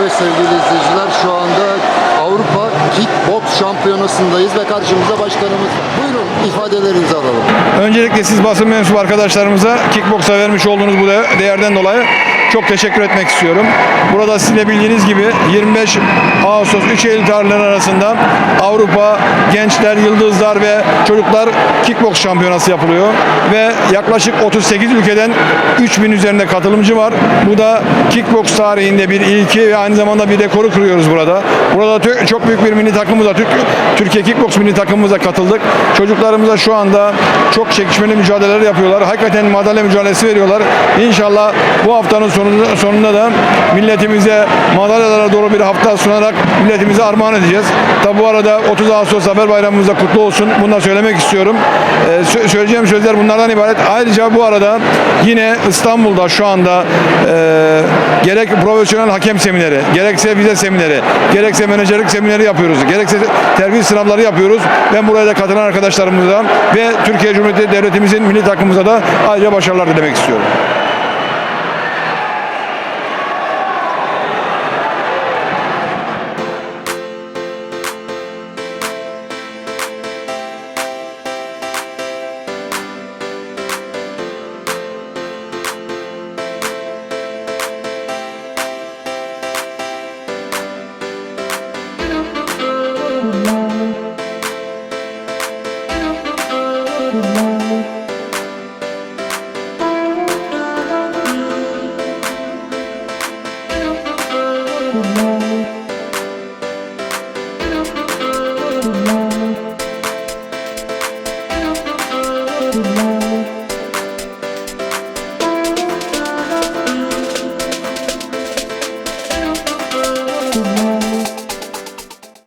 Evet sevgili izleyiciler şu anda Avrupa Kickbox Şampiyonası'ndayız ve karşımızda başkanımız. Buyurun ifadelerinizi alalım. Öncelikle siz basın mensubu arkadaşlarımıza kickboksa vermiş olduğunuz bu de- değerden dolayı çok teşekkür etmek istiyorum. Burada sizin bildiğiniz gibi 25 Ağustos 3 Eylül tarihleri arasında Avrupa Gençler, Yıldızlar ve Çocuklar Kickboks Şampiyonası yapılıyor. Ve yaklaşık 38 ülkeden 3000 üzerinde katılımcı var. Bu da kickboks tarihinde bir ilki ve aynı zamanda bir rekoru kırıyoruz burada. Burada çok büyük bir milli takımımıza, Türk, Türkiye Kickboks milli takımımıza katıldık. Çocuklarımıza şu anda çok çekişmeli mücadeleler yapıyorlar. Hakikaten madalya mücadelesi veriyorlar. İnşallah bu haftanın sonunda, sonunda da milletimize madalyalara dolu bir hafta sunarak milletimize armağan edeceğiz. Tabi bu arada 30 Ağustos Zafer Bayramımız da kutlu olsun. Bunu da söylemek istiyorum. Ee, sö- söyleyeceğim sözler bunlardan ibaret. Ayrıca bu arada yine İstanbul'da şu anda e, gerek profesyonel hakem semineri, gerekse vize semineri, gerekse menajerlik semineri yapıyoruz. Gerekse terbiye sınavları yapıyoruz. Ben buraya da katılan arkadaşlarımıza ve Türkiye Cumhuriyeti Devletimizin milli takımımıza da ayrıca başarılar dilemek istiyorum. Thank you.